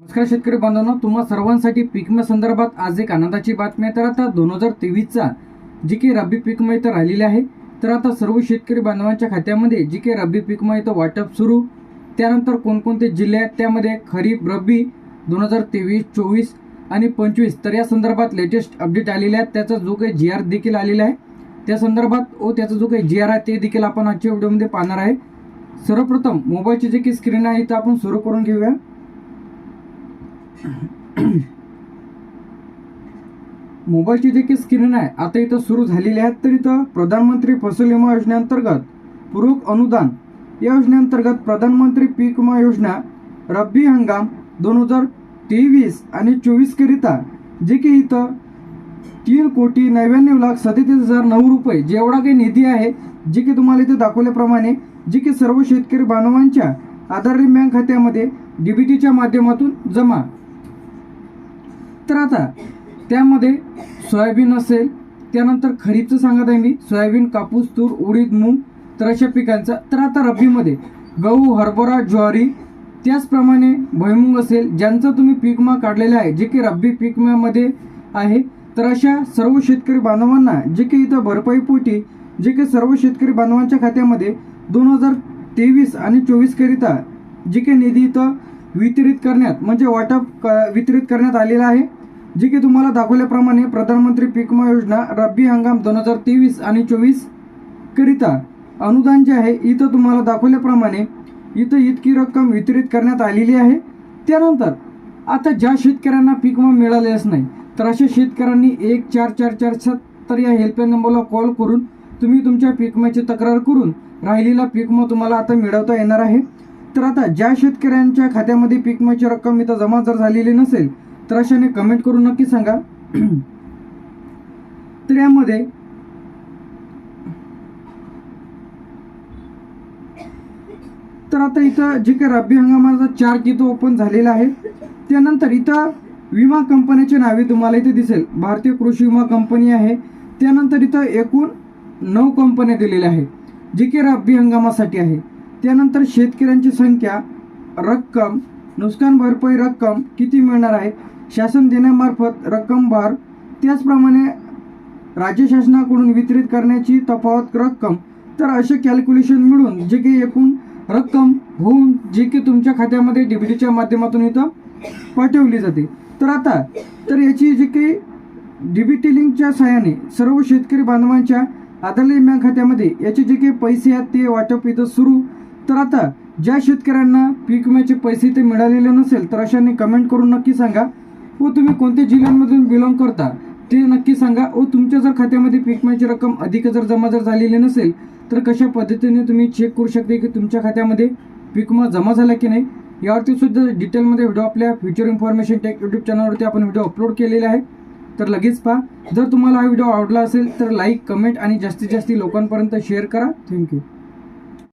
नमस्कार शेतकरी बांधवांनो तुम्हा सर्वांसाठी पीक संदर्भात आज एक आनंदाची बातमी आहे. तर आता दोन हजार तेवीसचा जी की रब्बी पिकमय इथं राहिलेली आहे. तर आता सर्व शेतकरी बांधवांच्या खात्यामध्ये जी की रब्बी पीक इथं वाटप सुरू. त्यानंतर कोणकोणते जिल्हे आहेत? त्यामध्ये खरीप रब्बी दोन हजार तेवीस चोवीस आणि पंचवीस. तर या संदर्भात लेटेस्ट अपडेट आलेले आहेत त्याचा जो काही जी आर देखील आलेला आहे. त्या संदर्भात व त्याचा जो काही जी आर आहे ते देखील आपण आजच्या व्हिडिओमध्ये पाहणार आहे. सर्वप्रथम मोबाईलची जी काही स्क्रीन आहे इथं आपण सुरू करून घेऊया. मोबाईलची जे काही स्क्रीन आहे. आता इथं सुरू झालेली आहेत तर इथं प्रधानमंत्री फसल विमा योजनेअंतर्गत पूरक अनुदान. या योजनेअंतर्गत प्रधानमंत्री पीक विमा योजना रब्बी हंगाम दोन हजार तेवीस आणि चोवीसकरिता जे की इथं तीन कोटी नव्याण्णव लाख सदतीस हजार नऊ रुपये जेवढा काही निधी आहे जे की तुम्हाला इथे दाखवल्याप्रमाणे जे की सर्व शेतकरी बांधवांच्या आधार बँक खात्यामध्ये डीबीटीच्या माध्यमातून जमा. तर आता त्यामध्ये सोयाबीन असेल त्यानंतर खरीपचं सांगत आहे मी सोयाबीन कापूस तूर उडीद मूग तर अशा पिकांचा. तर आता रब्बीमध्ये गहू हरभरा ज्वारी त्याचप्रमाणे भुईमुंग असेल ज्यांचं तुम्ही पीक विमा काढलेला आहे जे की रब्बी पीक आहे तर अशा सर्व शेतकरी बांधवांना जे की इथं भरपाईपोटी जे की सर्व शेतकरी बांधवांच्या खात्यामध्ये दोन हजार तेवीस आणि चोवीसकरिता जे काही निधी इथं वितरित करण्यात म्हणजे वाटप क- वितरित करण्यात आलेला आहे. जे की तुम्हाला दाखवल्याप्रमाणे प्रधानमंत्री पीक विमा योजना रब्बी हंगाम दोन हजार तेवीस आणि चोवीस करिता अनुदान जे आहे इथं तुम्हाला दाखवल्याप्रमाणे इथं इतकी रक्कम वितरित करण्यात आलेली आहे. त्यानंतर आता ज्या शेतकऱ्यांना पीक विमा मिळालेच नाही तर अशा शेतकऱ्यांनी एक चार चार चार सत्तर या हेल्पलाईन नंबरला कॉल करून तुम्ही तुमच्या पीक विम्याची तक्रार करून राहिलेला पीक विमा तुम्हाला आता मिळवता येणार आहे. तर आता ज्या शेतकऱ्यांच्या खात्यामध्ये पीक विम्याची रक्कम इथं जमा जर झालेली नसेल तर अशाने कमेंट करून नक्की सांगा. तर यामध्ये तर आता इथं जे काही रब्बी हंगामाचा चार्ट इथं ओपन झालेला आहे त्यानंतर इथं विमा कंपन्याची नावे तुम्हाला इथे दिसेल. भारतीय कृषी विमा कंपनी आहे. त्यानंतर इथं एकूण नऊ कंपन्या दिलेल्या आहेत जे की रब्बी हंगामासाठी आहे. त्यानंतर शेतकऱ्यांची संख्या रक्कम नुकसान भरपाई रक्कम किती मिळणार आहे? शासन देण्यामार्फत रक्कम भार त्याचप्रमाणे राज्य शासनाकडून वितरित करण्याची तफावत रक्कम तर असे कॅल्क्युलेशन मिळून जे काही एकूण रक्कम होऊन जे की तुमच्या खात्यामध्ये डीबीटीच्या माध्यमातून इथं पाठवली जाते. तर आता तर याची जी काही डीबीटी लिंकच्या सहाय्याने सर्व शेतकरी बांधवांच्या आधारली बँक खात्यामध्ये याचे जे काही पैसे आहेत ते वाटप इथं सुरू. तर आता ज्या शेतकऱ्यांना पीक विम्याचे पैसे ते मिळालेले नसेल तर अशाने कमेंट करून नक्की सांगा. व तुम्ही कोणत्या जिल्ह्यांमधून बिलॉंग करता ते नक्की सांगा. व तुमच्या जर खात्यामध्ये पीकमाची रक्कम अधिक जर जमा जर झालेली नसेल तर कशा पद्धतीने तुम्ही चेक करू शकता की तुमच्या खात्यामध्ये पीकमा जमा झाला की नाही? यावरती सुद्धा डिटेलमध्ये व्हिडिओ आपल्या फ्युचर इन्फॉर्मेशन टेक यूट्यूब चॅनलवरती आपण व्हिडिओ अपलोड केलेले आहे. तर लगेच पहा. जर तुम्हाला हा व्हिडिओ आवडला असेल तर लाईक कमेंट आणि जास्तीत जास्त लोकांपर्यंत शेअर करा. थँक्यू